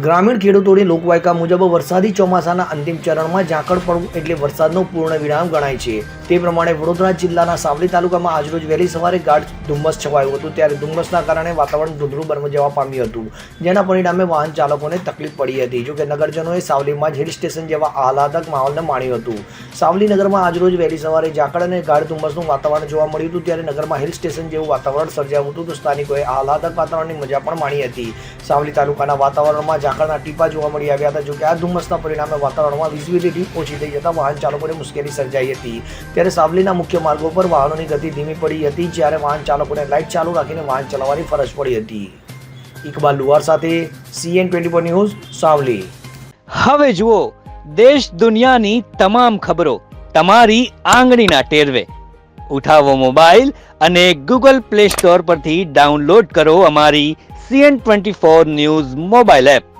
ગ્રામીણ ખેડૂતોની લોકવાયકા મુજબ વરસાદી ચોમાસાના અંતિમ ચરણમાં ઝાકળ પડવું એટલે વરસાદનો પૂર્ણ વિરામ ગણાય છે. તે પ્રમાણે વડોદરા જિલ્લાના સાવલી તાલુકામાં આજરોજ વહેલી સવારે ગાઢ ધુમ્મસ છવાયું હતું. ત્યારે ધુમ્મસના કારણે વાતાવરણ ધૂંધળું બનવા જવા પામ્યું હતું. જેના પરિણામે વાહન ચાલકોને તકલીફ પડી હતી. જોકે નગરજનોએ સાવલીમાં હિલ સ્ટેશન જેવા આહલાદક માહોલને માણ્યું હતું. સાવલી નગરમાં આજરોજ વહેલી સવારે ઝાકળ અને ગાઢ ધુમ્મસનું વાતાવરણ જોવા મળ્યું હતું. ત્યારે નગરમાં હિલ સ્ટેશન જેવું વાતાવરણ સર્જાયું હતું તો સ્થાનિકોએ આહલાદક વાતાવરણની મજા પણ માણી હતી. સાવલી તાલુકાના વાતાવરણમાં ઝાકળના ટીપા જોવા મળી આવ્યા હતા. જોકે આ ધુમ્મસના પરિણામે વાતાવરણમાં વિઝિબિલિટી ઓછી થઈ જતા વાહન ચાલકોને મુશ્કેલી સર્જાઈ હતી. ત્યારે સાવલીના મુખ્ય માર્ગો પર વાહનોની ગતિ ધીમી પડી હતી જ્યારે વાહન ચાલકોને લાઇટ ચાલુ રાખીને વાહન ચલાવવાની ફરજ પડી હતી. ઇકબાલ લુવાર સાથે CN twenty four news, Savli. હવે જુઓ, દેશ દુનિયાની તમામ ખબરો તમારી આંગળીના ટેરવે. ઉઠાવો મોબાઈલ અને ગૂગલ પ્લે સ્ટોર પરથી ડાઉનલોડ કરો અમારી CN twenty four news mobile app.